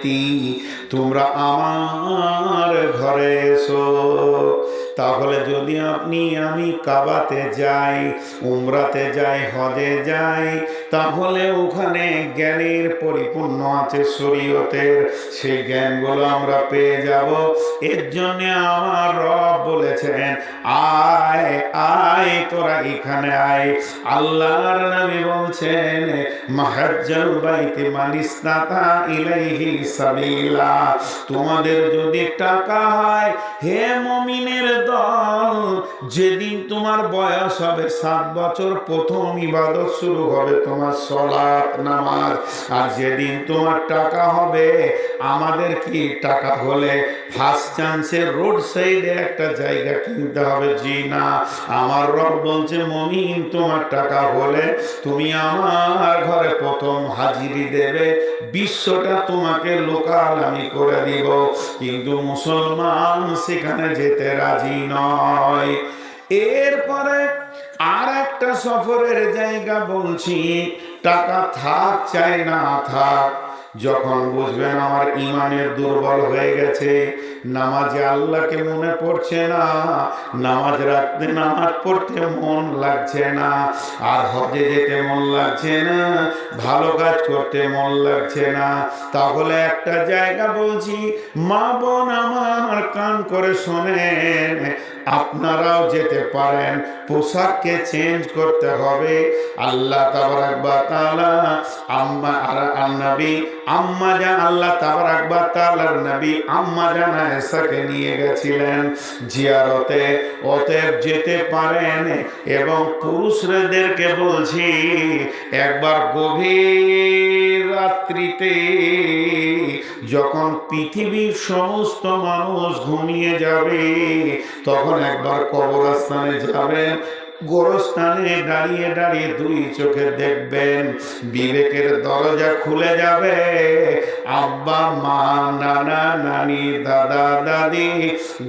বাইতি তোমরা আমার ঘরে এসো। তাহলে যদি আপনি আমি কাবাতে যাই, উমরাতে যাই, হজে যাই তাহলে ওখানে জ্ঞানের পরিপূর্ণ আছে শরীয়তের। সেই জ্ঞানগুলো আমরা পেয়ে যাব। এর জন্য আমার রব বলেছেন, আয় আয়, তোরা এখানে আয়। আল্লাহর নবী বলছেন, মাহাজ্জাল বাইতে মানিসনাতা ইলাইহি সাবিলা। তোমাদের যদি টাকা হয়, হে মমিনের দল, যেদিন তোমার বয়স হবে সাত বছর, প্রথম ইবাদত শুরু হবে তোমার সলাৎ নামাজ। আর যেদিন তোমার টাকা হবে, আমাদের কি টাকা হলে? ফার্স্ট চান্সে রোড সাইডে একটা জায়গা কিনতে হবে। জি না। আমার রব বলছে, মমিন, তোমার টাকা হলে তুমি আমার ঘরে প্রথম হাজিরি দেবে। বিশ্বটা তোমাকে লোকাল আমি করে দিব। কিন্তু মুসলমান সেখানে যেতে রাজি নয়। এরপরে আর একটা সফরের জায়গা বলছি, টাকা থাক, চাই না থাক। যখন বুঝবেন আমার ইমানের দুর্বল হয়ে গেছে, নামাজে আল্লাহকে মনে পড়ছে না, নামাজ রাখতে নামাজ পড়তে মন লাগছে না, আর হজে যেতে মন লাগছে না, ভালো কাজ করতে মন লাগছে না। তাহলে একটা জায়গা বলছি, মা বোন আমার কান করে শোনেন আপনারাও যেতে পারেন। পোশাককে চেঞ্জ করতে হবে। আল্লাহ তাবারাক বা তাআলা আম্মা আর নবী আম্মা জান আল্লাহ তাবারাক বা তাআলার নবী আম্মা জান আয়েশাকে নিয়ে গেছিলেন জিয়ারতে। অতএব যেতে পারেন এবং পুরুষদেরকে বলছি, একবার গভীর রাত্রিতে যখন পৃথিবীর সমস্ত মানুষ ঘুমিয়ে যাবে, তখন একবার কবরস্থানে যাবেন গোরস্থানে দাঁড়িয়ে দাঁড়িয়ে দুই চোখে দেখবেন, বিবেকের দরজা খুলে যাবে। আব্বা, মা, নানা, নানি, দাদা, দাদি,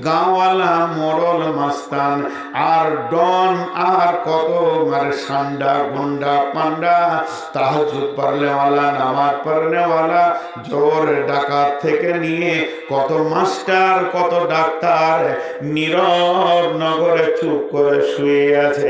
গাঁওয়ালা মরল মাস্তান, আর ডন, আর কত মানে সান্ডা, গুন্ডা, পান্ডা তাহাজুদ পারলেওয়ালা নামাজ পারলেওয়ালা জোর ডাকাত থেকে নিয়ে কত মাস্টার, কত ডাক্তার, নীরব নগরে চুপ করে শুয়ে আছে।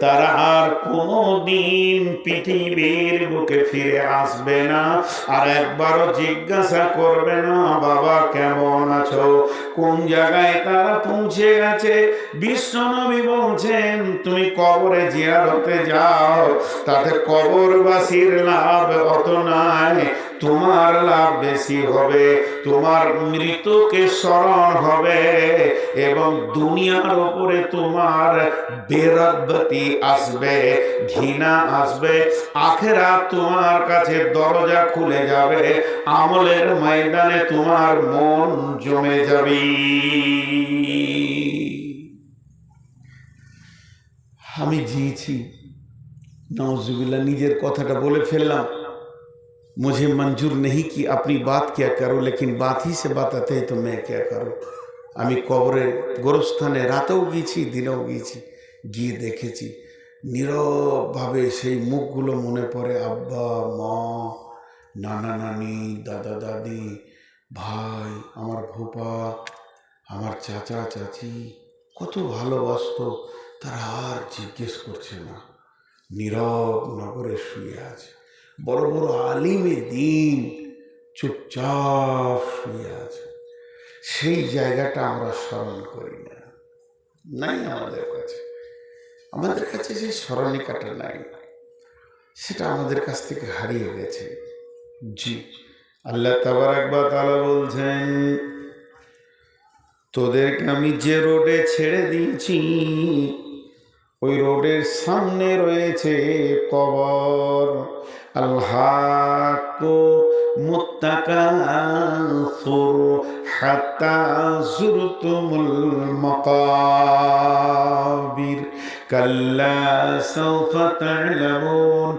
তারা আর কোনো দিন পৃথিবীর বুকে ফিরে আসবে না। আর একবারও জিজ্ঞাসা করবে না, বাবা, কেমন আছো? কোন জায়গায় তারা পৌঁছে গেছে? বিশ্বনবী বলছেন, তুমি কবরে জিয়ারতে যাও, তাতে কবরবাসীর লাভ অত নাই। তোমার লাভ বেশি হবে, তোমার মৃতকে স্মরণ হবে এবং দুনিয়ার ওপরে তোমার বেরব্বতি আসবে, ঘৃণা আসবে আখেরা তোমার কাছে দরজা খুলে যাবে, আমলের ময়দানে তোমার মন জমে যাবে। আমি জিয়েছি। নওজুবিল্লা নিজের কথাটা বলে ফেললাম। मुझे मंजूर नहीं कि अपनी बात क्या करो लेकिन बात ही से बताते हैं तो मैं क्या करूँ আমি কবরে গোরস্থানে রাতেও গিয়েছি দিনেও গিয়েছি গিয়ে দেখেছি নীরবভাবে সেই মুখগুলো মনে পড়ে আব্বা মা নানা নানি দাদা দাদি ভাই আমার ভোপা আমার চাচা চাচি কত ভালোবাসতো তারা আর জিজ্ঞেস করছে না নীরব নগরে শুয়ে আছে বড় বড় আলিমে দিন চুপচাপ শুয়ে আছে। সেই জায়গাটা আমরা স্মরণ করি না। নাই আমাদের কাছে। আমাদের কাছে সেই স্মরণিকাটা নাই, সেটা আমাদের কাছ থেকে হারিয়ে গেছে। জি। আল্লাহ তাবার একবার তালা বলছেন, তোদেরকে আমি যে রোডে ছেড়ে দিয়েছি, ওই রোডের সামনে রয়েছে কবর। الحق متكاثر حتى زرتم المقابر. كلا سوف تعلمون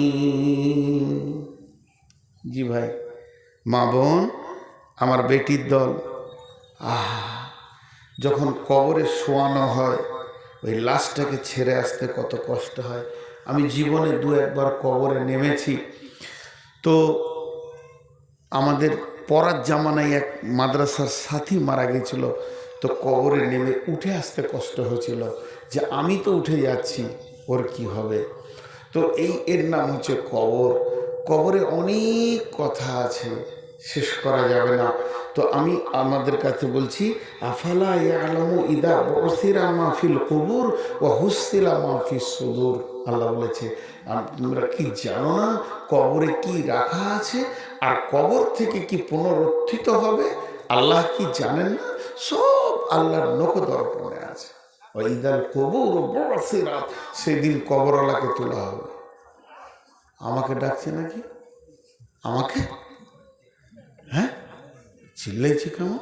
জি ভাই। মা বোন, আমার বেটির দল। আহ, যখন কবরে শোয়ানো হয়, ওই লাশটাকে ছেড়ে আসতে কত কষ্ট হয়। আমি জীবনে দু একবার কবরে নেমেছি। তো আমাদের পরার জামানায় এক মাদ্রাসার সাথী মারা গেছিল। তো কবরে নেমে উঠে আসতে কষ্ট হয়েছিল যে আমি তো উঠে যাচ্ছি, ওর কি হবে? তো এই এর নাম হচ্ছে কবর। কবরে অনেক কথা আছে, শেষ করা যাবে না। তো আমি আমাদের কাছে বলছি, আফালা আলমু ইদা বসিরা মাহফিল কবুর ও হুসিলা মাহফিল সুদূর। আল্লাহ বলেছে, তোমরা কি জানো না কবরে কি রাখা আছে? আর কবর থেকে কি পুনরুত্থিত হবে? আল্লাহ কি জানেন না? সব আল্লাহর নখদর্পণে আছে। ঈদাল কবুর বসিরাত, সেদিন কবরওয়ালাকে তোলা হবে। আমাকে ডাকছে নাকি? আমাকে? হ্যাঁ? চিল্লাইছে কেমন?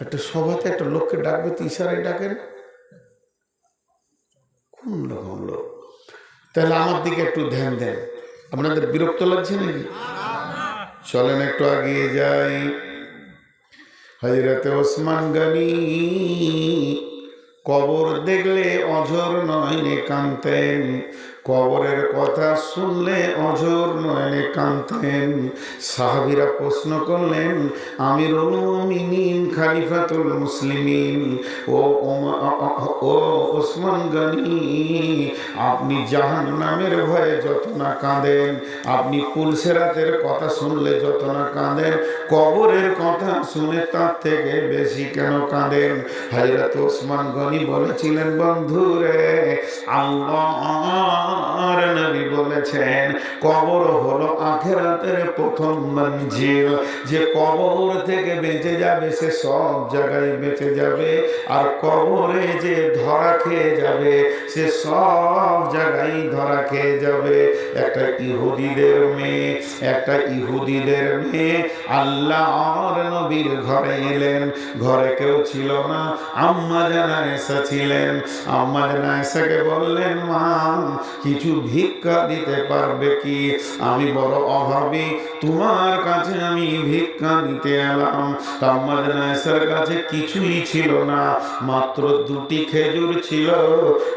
একটা সভাতে একটা লোককে ডাকবে তো ইশারায় ডাকেন কোন রকম লোক? তাহলে আমার দিকে একটু ধ্যান দেন। আপনাদের বিরক্ত লাগছে নাকি? চলেন একটু এগিয়ে যাই। হজরতে ওসমান গানি কবর দেখলে অঝর নয়নে কানতেন কবরের কথা শুনলে অঝর নয়নে কানতেন সাহাবিরা প্রশ্ন করলেন আমিরুল মুমিনিন, খালিফাতুল মুসলিমিন, ও ও ওসমান গনি, আপনি জাহান নামের ভয়ে যত না কাঁদেন, আপনি পুলসেরাতের কথা শুনলে যত না কাঁদেন, কবরের কথা শুনে তার থেকে বেশি কেন কাঁদেন? হাজরত ওসমান গনি বলেছিলেন, বন্ধুরে আল্লাহর নবী বলেছেন, কবর হলো আখেরাতের প্রথম মঞ্জিল। যে কবর থেকে বেঁচে যাবে, সে সব জায়গায় বেঁচে যাবে। আর কবরে যে ধরা খেয়ে যাবে, সে সব জায়গায় ধরা খেয়ে যাবে। একটা ইহুদিদের মেয়ে, একটা ইহুদিদের মেয়ে। আল্লাহর নবীর ঘরে এলেন। ঘরে কেউ ছিল না, আম্মা জানা এসা ছিলেন। আম্মা জানা এসাকে বললেন, মা কিছু ভিক্ষা দিতে পারবে কি? আমি বড় অভাবী, তোমার কাছে আমি ভিক্ষা নিতে এলাম। এসার কাছে কিছুই ছিল না, মাত্র দুটি খেজুর ছিল।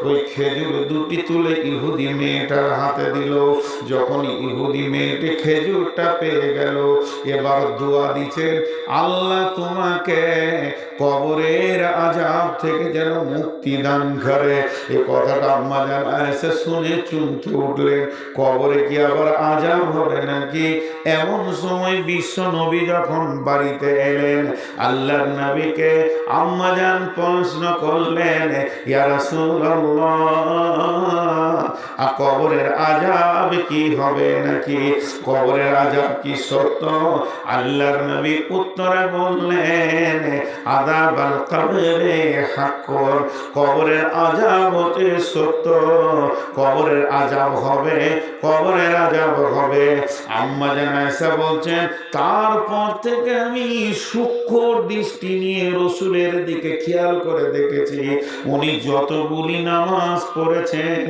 ওই খেজুর দুটি তুলে ইহুদি মেয়েটার হাতে দিল। যখন ইহুদি মেয়েটি খেজুরটা পেয়ে গেল, এবার দোয়া দিচ্ছেন, আল্লাহ তোমাকে কবরের আজাব থেকে যেন মুক্তি দান করে। এ কথাটা আম্মা শুনে চুমকে উঠলেন কবরে কি আবার আজাব হবে নাকি এমন সময় বিশ্ব নবী যখন বাড়িতে এলেন আল্লাহর নবীকে আম্মা জান প্রশ্ন করলেন কবরের আজাব কি হবে নাকি কবরের আজাব কি সত্য আল্লাহর নবী উত্তরে বললেন আদাব আল কবরে কবরের আজাব হতে সত্য কবরের আজাব হবে, কবরের আজাব হবে। আম্মা জান আয়েশা বলছেন, তারপর থেকে আমি সূক্ষ্ম দৃষ্টি নিয়ে রসুলের দিকে খেয়াল করে দেখেছি। উনি যতগুলি নামাজ পড়েছেন,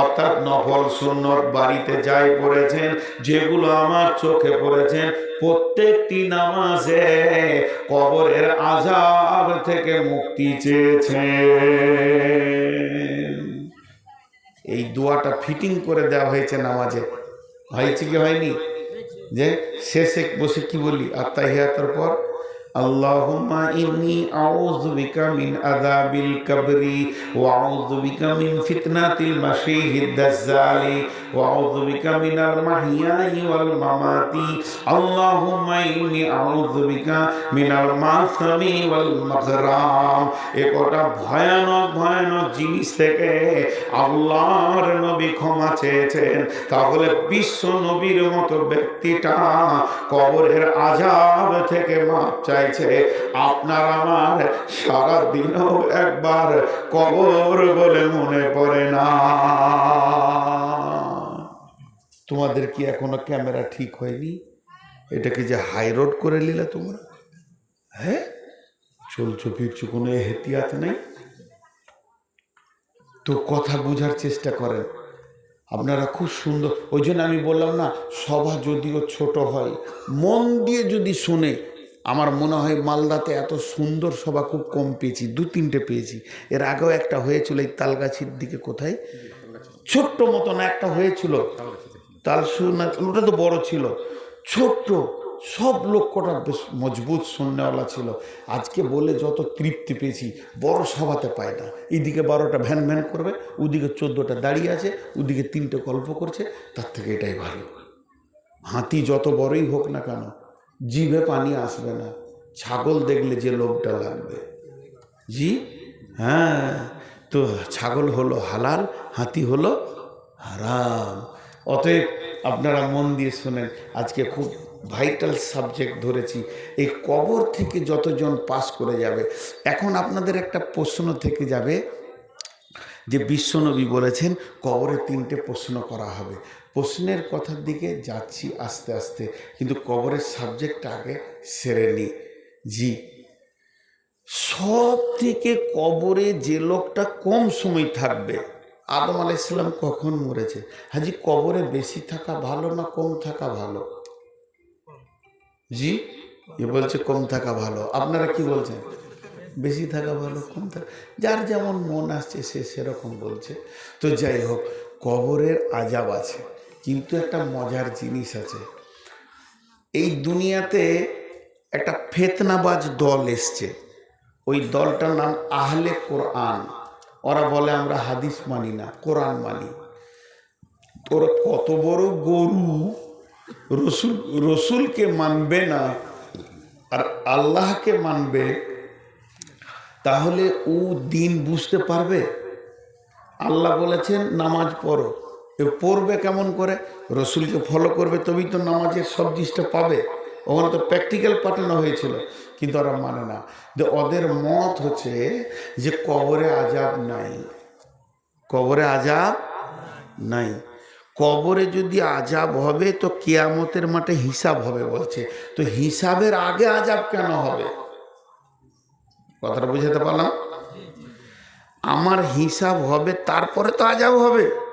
অর্থাৎ নফল সুন্নত বাড়িতে যাই পড়েছেন, যেগুলো আমার চোখে পড়েছেন, প্রত্যেকটি নামাজে কবরের আজাব থেকে মুক্তি চেয়েছেন। এই দোয়াটা ফিটিং করে দেওয়া হয়েছে নামাজে। হয়েছে কি হয়নি? যে শেষে বসে কি বলি? আত্মাহিয়াতের পর আল্লাহুম্মা ইন্নি আউযু বিকা মিন আযাবিল কবরি ওয়া আউযু বিকা মিন ফিতনাতিল মাসীহিদ দাজ্জালি ওয়া আউযু বিকা মিনাল মাহইয়াই ওয়াল মামাতি আল্লাহুম্মা ইন্নি আউযু বিকা মিনাল মাসামি ওয়াল মাগরাম এ কটা ভয়ানক ভয়ানক জিনিস থেকে আল্লাহর নবী ক্ষমা চেয়েছেন। তাহলে বিশ্ব নবীর মতো ব্যক্তিটা কবরের আজাব থেকে মাপ চাইছে আপনার আমার সারা দিনও একবার কবর বলে মনে পড়ে না। তোমাদের কি এখনও ক্যামেরা ঠিক হয়নি? এটাকে যে হাই রোড করে নিলে তোমরা? হ্যাঁ? চলছো ফিরছো, কোনো এহতিয়াত নেই? তো কথা বোঝার চেষ্টা করেন। আপনারা খুব সুন্দর ওই জন্য আমি বললাম না, সভা যদিও ছোট হয়, মন দিয়ে যদি শুনে আমার মনে হয় মালদাতে এত সুন্দর সভা খুব কম পেয়েছি, দু তিনটে পেয়েছি। এর আগেও একটা হয়েছিল এই তালগাছির দিকে কোথায়? ছোট্ট মতন একটা হয়েছিল। তাল না ওটা তো বড় ছিল। ছোট্ট, সব লোক কটা বেশ মজবুত শূন্যওয়ালা ছিল। আজকে বলে যত তৃপ্তি পেয়েছি, বড় সভাতে পায় না। এইদিকে বারোটা ভ্যান ভ্যান করবে, ওদিকে চোদ্দোটা দাঁড়িয়ে আছে, ওদিকে তিনটে গল্প করছে, তার থেকে এটাই ভালো। হাতি যত বড়ই হোক না কেন জিভে পানি আসবে না। ছাগল দেখলে যে লোভটা লাগবে। জি? হ্যাঁ। তো ছাগল হলো হালাল, হাতি হলো হারাম। অতএব আপনারা মন দিয়ে শোনেন, আজকে খুব ভাইটাল সাবজেক্ট ধরেছি। এই কবর থেকে যতজন পাস করে যাবে, এখন আপনাদের একটা প্রশ্ন থেকে যাবে যে বিশ্বনবী বলেছেন, কবরে তিনটে প্রশ্ন করা হবে। প্রশ্নের কথার দিকে যাচ্ছি আস্তে আস্তে, কিন্তু কবরের সাবজেক্টটা আগে সেরে নিই জি। সব থেকে কবরে যে লোকটা কম সময় থাকবে, আদম আলাইসাল্লাম কখন মরেছে? হাজি, কবরে বেশি থাকা ভালো না কম থাকা ভালো? জি? এ বলছে কম থাকা ভালো। আপনারা কি বলছেন? বেশি থাকা ভালো, কম থাকা যার যেমন মন আসছে, সে সেরকম বলছে। তো যাই হোক, কবরের আজাব আছে। কিন্তু একটা মজার জিনিস আছে। এই দুনিয়াতে একটা ফেতনাবাজ দল এসছে। ওই দলটার নাম আহলে কোরআন। ওরা বলে, আমরা হাদিস মানি না, কোরআন মানি। তোর কত বড় গরু, রসুল, রসুলকে মানবে না, আর আল্লাহকে মানবে, তাহলে ও দিন বুঝতে পারবে? আল্লাহ বলেছেন, নামাজ পড়ো। পড়বে কেমন করে? রসুলকে ফলো করবে, তবেই তো নামাজের সব জিনিসটা পাবে। ওখানে তো প্র্যাকটিক্যাল পাঠানো হয়েছিল, কিন্তু ওরা মানে না। যে ওদের মত হচ্ছে যে কবরে আজাব নাই। কবরে আজাব নাই। কবরে যদি আজাব হবে, তো কেয়ামতের মাঠে হিসাব হবে বলছে। তো হিসাবের আগে আজাব কেন হবে? কথাটা বুঝাতে পারলাম? আমার হিসাব হবে, তারপরে তো আজাব হবে।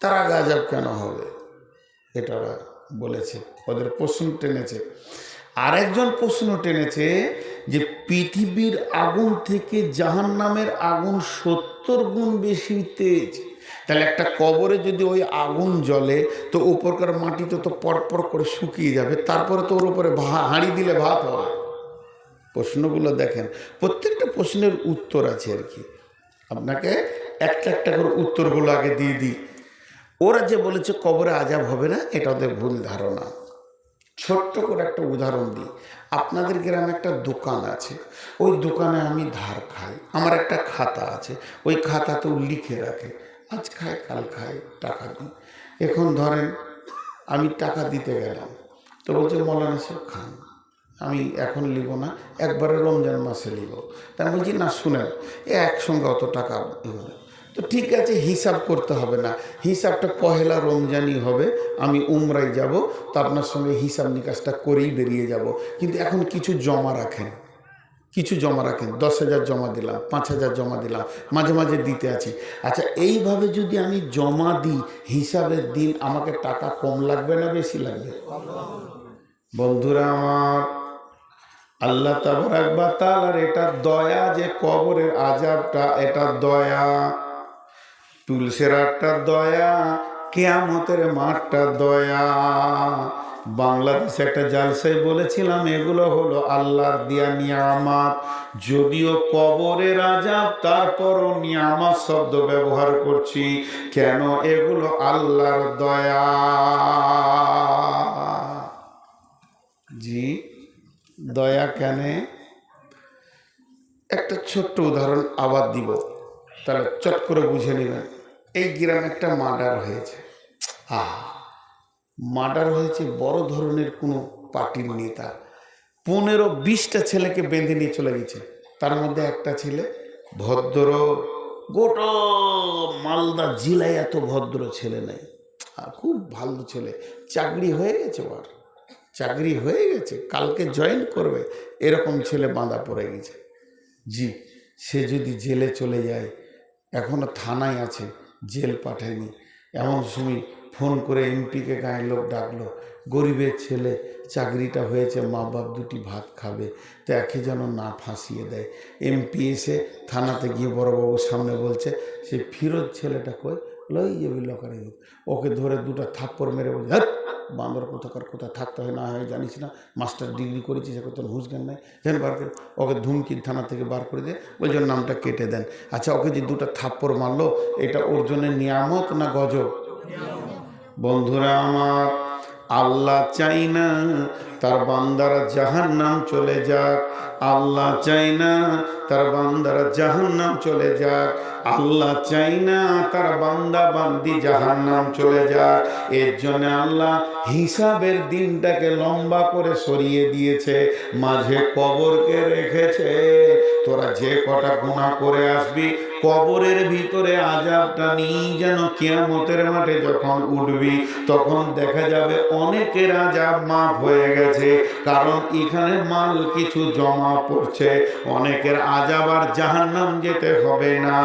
তার আগে আজাব কেন হবে? এটা বলেছে। ওদের প্রশ্ন টেনেছে। আরেকজন প্রশ্ন টেনেছে যে পৃথিবীর আগুন থেকে জাহান নামের আগুন সত্তর গুণ বেশি তেজ। তাহলে একটা কবরে যদি ওই আগুন জ্বলে, তো উপরকার মাটিতে তো পরপর করে শুকিয়ে যাবে, তারপরে তো ওর উপরে হাঁড়ি দিলে ভাত হয়। প্রশ্নগুলো দেখেন। প্রত্যেকটা প্রশ্নের উত্তর আছে আর কি। আপনাকে একটা একটা করে উত্তরগুলো আগে দিয়ে দিই। ওরা যে বলেছে কবরে আজাব হবে না, এটা ওদের ভুল ধারণা। ছোট্ট করে একটা উদাহরণ দিই। আপনাদের গ্রামে একটা দোকান আছে। ওই দোকানে আমি ধার খাই। আমার একটা খাতা আছে। ওই খাতাতেও লিখে রাখে, আজ খায় কাল খায় টাকা দিই। এখন ধরেন আমি টাকা দিতে গেলাম। তো বলছে, মৌলানা সাহেব, খান। আমি এখন লিখব না, একবারে রমজান মাসে লিখব তা আমি বলছি, না, শুনেন, এ একসঙ্গে অত টাকা। তো ঠিক আছে, হিসাব করতে হবে না। হিসাবটা পহেলা রমজানই হবে, আমি উমরাই যাব, তো আপনার সঙ্গে হিসাব নিকাশটা করেই বেরিয়ে যাব। কিন্তু এখন কিছু জমা রাখেন, কিছু জমা রাখেন, দশ হাজার জমা দিলাম, পাঁচ হাজার জমা দিলাম, মাঝে মাঝে দিতে আছি। আচ্ছা এইভাবে যদি আমি জমা দিই, হিসাবের দিন আমাকে টাকা কম লাগবে না বেশি লাগবে? বন্ধুরা আমার, আল্লাহ তাবার তালার এটা দয়া যে কবরের আজাবটা এটা দয়া। তুলসেরাটা দয়া, কেয়ামতের মাঠটা দয়া। বাংলাদেশে একটা জালসাই বলেছিলাম, এগুলো হলো আল্লাহর দিয়া নিয়ামাত। যদিও কবরের আজাব তারপরও নিয়ামাত শব্দ ব্যবহার করছি, কেন এগুলো আল্লাহর দয়া? জি, দয়া কেন? একটা ছোট্ট উদাহরণ আবার দিব, তাহলে চট করে বুঝে নেবেন। এই গ্রামে একটা মার্ডার হয়েছে। আহ মার্ডার হয়েছে বড় ধরনের কোনো পার্টির নেতা। পনেরো বিশটা ছেলেকে বেঁধে নিয়ে চলে গেছে। তার মধ্যে একটা ছেলে ভদ্র, গোটা মালদা জেলায় এত ভদ্র ছেলে নেই। আর খুব ভালো ছেলে। চাকরি হয়ে গেছে ওর। চাকরি হয়ে গেছে, কালকে জয়েন করবে। এরকম ছেলে বাঁধা পড়ে গেছে। জি, সে যদি জেলে চলে যায়, এখনও থানায় আছে। জেল পাঠায়নি। এমন সময় ফোন করে এমপিকে গায়ে লোক ডাকলো, গরিবের ছেলে, চাকরিটা হয়েছে মা বাপ দুটি ভাত খাবে, তো একে যেন না ফাঁসিয়ে দেয়। এমপি এসে থানাতে গিয়ে বড়বাবুর সামনে বলছে, সে ফিরোজ ছেলেটা কই? লই যাবি লকারে ওকে ধরে দুটো থাপ্পড় মেরে বলছে "হাট! বান্দর কোথাকার, কোথায় থাকতে হয় না হয় জানিস না। মাস্টার ডিগ্রি করেছিস, এখন তোর হুঁশ জ্ঞান নাই। যেন বার করে ওকে ধুমকির থানা থেকে বার করে দিয়ে বলছে জন্য নামটা কেটে দেন। আচ্ছা ওকে যে দুটা থাপ্পড় মারলো, এটা ওর জন্য নিয়ামত না গজব? বন্ধুরা আমার, আল্লাহ চাই না তার বান্দারা জাহান নাম চলে যাক। আল্লাহ চাই না তার বান্দারা জাহান নাম চলে যাক। আল্লাহ চাই না তার বান্দা বান্দি জাহান নাম চলে যাক। এর জন্য আল্লাহ হিসাবের দিনটাকে লম্বা করে সরিয়ে দিয়েছে, মাঝে কবরকে রেখেছে। তোরা যে কটা গুণা করে আসবি, কবরের ভিতরে আজাবটা নিয়ে যেন কেয়ামতের মাঠে যখন উঠবি, তখন দেখা যাবে অনেকের আজাব মাফ হয়ে গেছে। কারণ এখানে মাল কিছু জমা পড়ছে। অনেকের আজাব আর জাহান্নাম যেতে হবে না।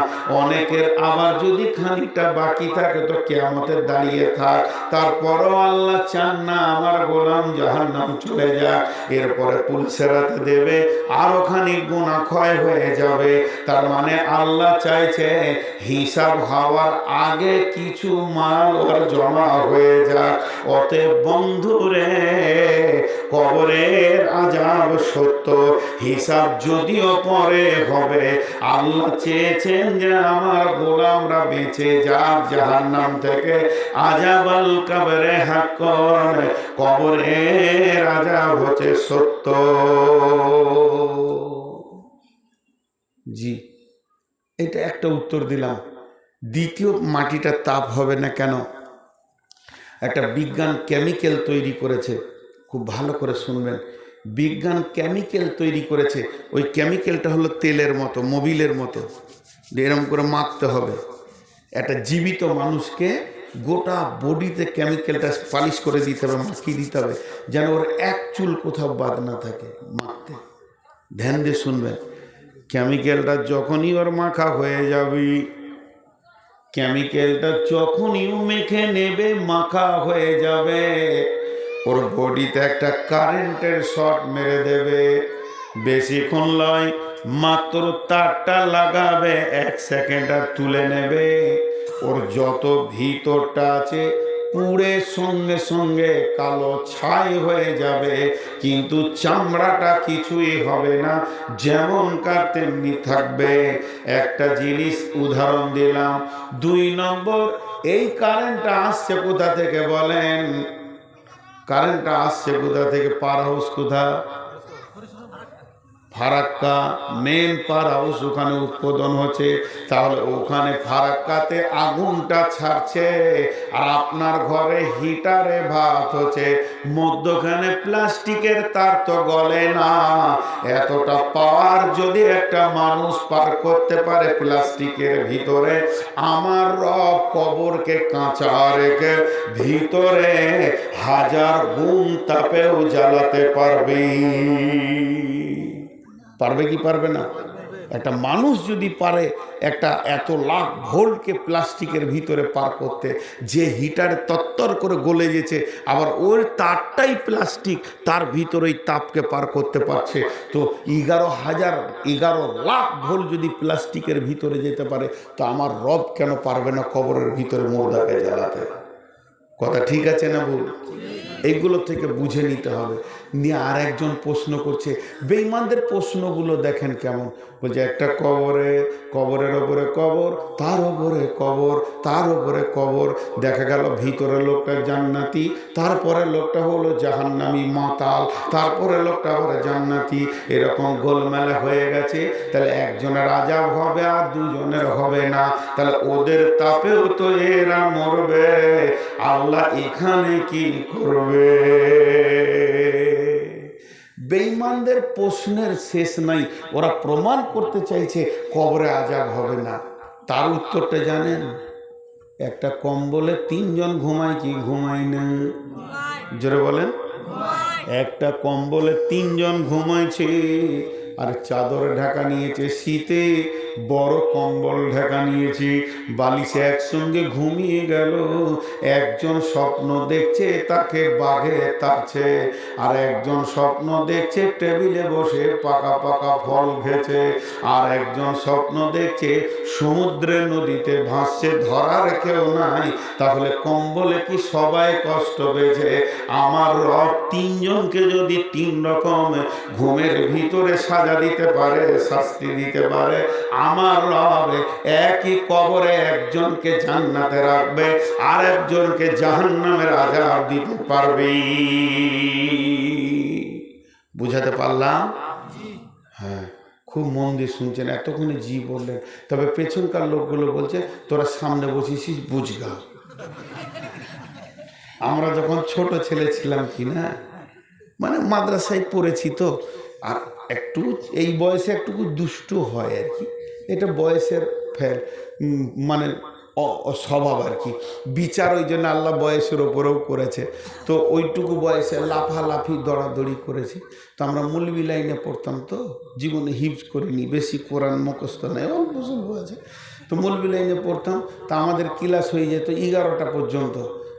অনেকের আবার যদি খানিকটা বাকি থাকে তো কেয়ামতের দাঁড়িয়ে থাক। তারপরও আল্লাহ চান না আমার গোলাম জাহান্নাম চলে যাক। এরপরে পুলিশেরাতে দেবে, আরও খানিক গুণা ক্ষয় হয়ে যাবে। তার মানে আল্লাহ চাইছে হিসাব হওয়ার আগে কিছু মাল আর জমা হয়ে যাক। অতএব বন্ধুরে কবরের আজাব সত্য। হিসাব যদিও পরে হবে, আল্লাহ চেয়েছেন যে আমার গোলামরা বেঁচে যাক জাহান্নাম থেকে। আজাব আল কবরে হাক্কন কবরের আজাব হচ্ছে সত্য। জি, এটা একটা উত্তর দিলাম। দ্বিতীয় মাটিটা তাপ হবে না কেন? একটা বিজ্ঞান কেমিক্যাল তৈরি করেছে। খুব ভালো করে শুনবেন। বিজ্ঞান কেমিক্যাল তৈরি করেছে। ওই কেমিক্যালটা হলো তেলের মতো, মোবিলের মতো। এরম করে মাখতে হবে। একটা জীবিত মানুষকে গোটা বডিতে কেমিক্যালটা পালিশ করে দিতে হবে, মাখিয়ে দিতে হবে। যেন ওর এক চুল কোথাও বাদ না থাকে মাখতে। ধ্যান দিয়ে শুনবেন। কেমিক্যালটা যখনই ওর মাখা হয়ে যাবে কেমিক্যালটা যখনই মেখে নেবে, মাখা হয়ে যাবে। ওর বডিতে একটা কারেন্টের শট মেরে দেবে। বেশিক্ষণ লয় মাত্র তারটা লাগাবে, এক সেকেন্ড আর তুলে নেবে। ওর যত ভিতরটা আছে পুড়ে সঙ্গে সঙ্গে কালো ছাই হয়ে যাবে, কিন্তু চামড়াটা কিছুই হবে না যেমনকার তেমনি থাকবে। একটা জিনিস উদাহরণ দিলাম, দুই নম্বর, এই কারেন্টটা আসছে কোথা থেকে বলেন? কারেন্টটা আসছে কোথা থেকে পার হাউস কোথা ফারাক্কা মেন পার হাউস ওখানে উৎপাদন হচ্ছে। তাহলে ওখানে ফারাক্কাতে আগুনটা ছাড়ছে আর আপনার ঘরে হিটারে ভাত হচ্ছে। মধ্যখানে প্লাস্টিকের তার তো গলে না। এতটা পাওয়ার যদি একটা মানুষ পার করতে পারে প্লাস্টিকের ভিতরে, আমার রব কবরকে কাঁচা রেখে ভিতরে হাজার গুণ তাপেও জ্বালাতে পারবে। পারবে কি পারবে না? একটা মানুষ যদি পারে একটা এত লাখ ভোল্টকে প্লাস্টিকের ভিতরে পার করতে, যে হিটারে তত্তর করে গলে গেছে, আবার ওর তারটাই প্লাস্টিক, তার ভিতরেই তাপকে পার করতে পারছে। তো এগারো হাজার, এগারো লাখ ভোল্ট যদি প্লাস্টিকের ভিতরে যেতে পারে, তো আমার রব কেন পারবে না কবরের ভিতরে মোর্দাকে জ্বালাতে? কথা ঠিক আছে না ভুল? এইগুলো থেকে বুঝে নিতে হবে। নিয়ে আর একজন প্রশ্ন করছে। বেইমানদের প্রশ্নগুলো দেখেন কেমন। বলছে, একটা কবরে, কবরের ওপরে কবর, তার ওপরে কবর, তার ওপরে কবর। দেখা গেল ভিতরে লোকটা জান্নাতি, তারপরে লোকটা হলো জাহান্নামি মাতাল, তারপরে লোকটা হলো জান্নাতি। এরকম গোলমেলা হয়ে গেছে। তাহলে একজনের আজাব হবে আর দুজনের হবে না। তাহলে ওদের তাপেও তো এরা মরবে। আল্লাহ এখানে কি করবে? বেঈমানদের প্রশ্নের শেষ নাই। ওরা প্রমাণ করতে চাইছে, কবরে আজাব হবে না। তার উত্তরটা জানেন? একটা কম্বলে তিনজন ঘুমায় কি ঘুমায় না? জোরে বলেন। একটা কম্বলে তিনজন ঘুমাইছে, আর চাদর ঢাকা নিয়েছে শীতে। বড় কম্বল ঢাকা নিয়েছি, বালিশে একসঙ্গে ঘুমিয়ে গেল। একজন স্বপ্ন দেখছে তাকে বাঘে তারছে আর একজন স্বপ্ন দেখছে টেবিলে বসে পাকা পাকা ফল খেছে আর একজন স্বপ্ন দেখছে সমুদ্রে নদীতে ভাসছে, ধরার কেউ নাই। তাহলে কম্বলে কি সবাই কষ্ট পেয়েছে? আমার রব তিনজনকে যদি তিন রকম ঘুমের ভিতরে সাজা দিতে পারে, শাস্তি দিতে পারে আমার রব একই কবরে একজনকে জান্নাতে রাখবে আর একজনকে জাহান্নামের আজাব দিতে পারবে। বুঝাতে পারলাম? হ্যাঁ খুব মন দিয়ে শুনছেন, এতক্ষণে জি বললেন। তবে পেছনকার লোকগুলো বলছে, তোরা সামনে বসেছিস, বুঝগা। আমরা যখন ছোট ছেলে ছিলাম কি না মানে মাদ্রাসায় পড়েছি তো, আর একটু এই বয়সে একটুকু দুষ্টু হয় আর কি। এটা বয়সের ফের মানে স্বভাব আর কি। বিচার ওই জন্য আল্লাহ বয়সের ওপরেও করেছে। তো ওইটুকু বয়সে লাফালাফি, দৌড়াদৌড়ি করেছি। তো আমরা মুলবি লাইনে পড়তাম তো, জীবনে হিপস করিনি, বেশি কোরআন মুখস্থ নেই, অল্প স্বল্প আছে। তো মুলবি লাইনে পড়তাম, তা আমাদের ক্লাস হয়ে যেত এগারোটা পর্যন্ত।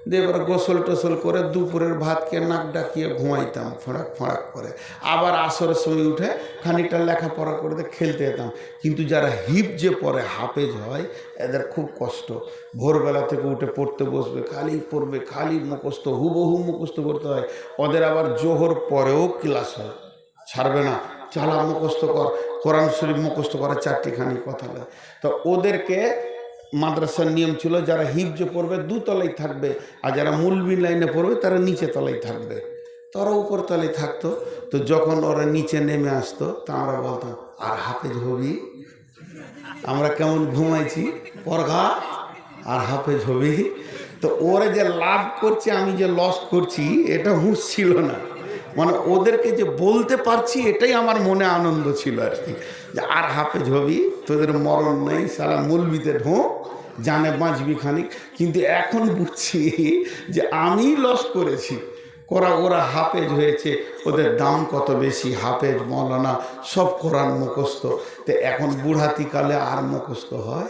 দিয়ে এবার গোসল টোসল করে দুপুরের ভাতকে নাক ডাকিয়ে ঘুমাইতাম, ফড়াক ফড়াক করে। আবার আসরের সময় উঠে খানিকটা লেখাপড়া করে খেলতে যেতাম। কিন্তু যারা হিপ যে পড়ে হাফেজ হয়, এদের খুব কষ্ট। ভোরবেলা থেকে উঠে পড়তে বসবে, খালি পড়বে, খালি মুখস্থ, হুবহু মুখস্থ করতে হয়। ওদের আবার জোহর পরেও ক্লাস হয়। ছাড়বে না, চালা মুখস্থ কর, কোরআন শরীফ মুখস্থ করে চারটিখানি কথা তো ওদেরকে মাদ্রাসার নিয়ম ছিল, যারা হিফজ পড়বে দুতলায় থাকবে আর যারা মূলবিন লাইনে পড়বে তারা নিচে তলায় থাকবে। তারা উপর তলায় থাকতো, তো যখন ওরা নিচে নেমে আসতো, তা আমরা বলতাম, আর হাফেজ হবি? আমরা কেমন ঘুমাইছি? পরঘা আর হাফেজ হবি? তো ওরা যে লাভ করছে, আমি যে লস করছি, এটা হুঁশ ছিল না। মানে ওদেরকে যে বলতে পারছি, এটাই আমার মনে আনন্দ ছিল আর কি। যে, আর হাফেজ হবি? তোদের মরণ নেই, সারা মুলবিতে ঢোক। জানে বাঁচবি খানিক। কিন্তু এখন বুঝছি যে আমি লস করেছি। ওরা ওরা হাফেজ হয়েছে। ওদের দাম কত বেশি? হাফেজ মৌলানা, সব কোরআন মুখস্থ। তো এখন বুড়াতিকালে আর মুখস্থ হয়?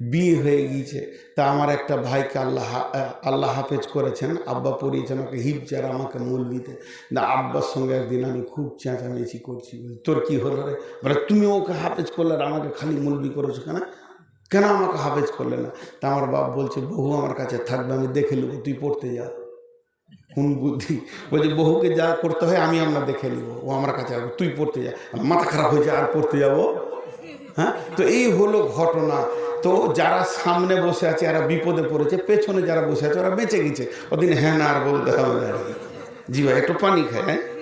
বিয়ে হয়ে গিয়েছে। তা আমার একটা ভাইকে আল্লাহ আল্লাহ হাফেজ করেছেন। আব্বা পড়িয়েছেন ওকে হিপজার আমাকে মূল মুলবিতে না, আব্বার সঙ্গে একদিন আমি খুব চেঁচামেচি করছি। তোর কি হলো রে? বলে, তুমি ওকে হাফেজ করলে আর আমাকে খালি মুলবি করেছ কেন? কেন আমাকে হাফেজ করলে না? তা আমার বাপ বলছে, বহু আমার কাছে থাকবে, আমি দেখে নেব, তুই পড়তে যা। কোন বুদ্ধি। বলছে, বহুকে যা করতে হয়, আমি আমরা দেখে নিব। ও আমার কাছে আসবে, তুই পড়তে যা। মাথা খারাপ হয়েছে, আর পড়তে যাব? হ্যাঁ? তো এই হলো ঘটনা। তো যারা সামনে বসে আছে এরা বিপদে পড়েছে, পেছনে যারা বসে আছে, ওরা বেঁচে গেছে। ওদিন হ্যাঁ না আর বলতে হবে জি ভাই, একটু পানি খায় হ্যাঁ?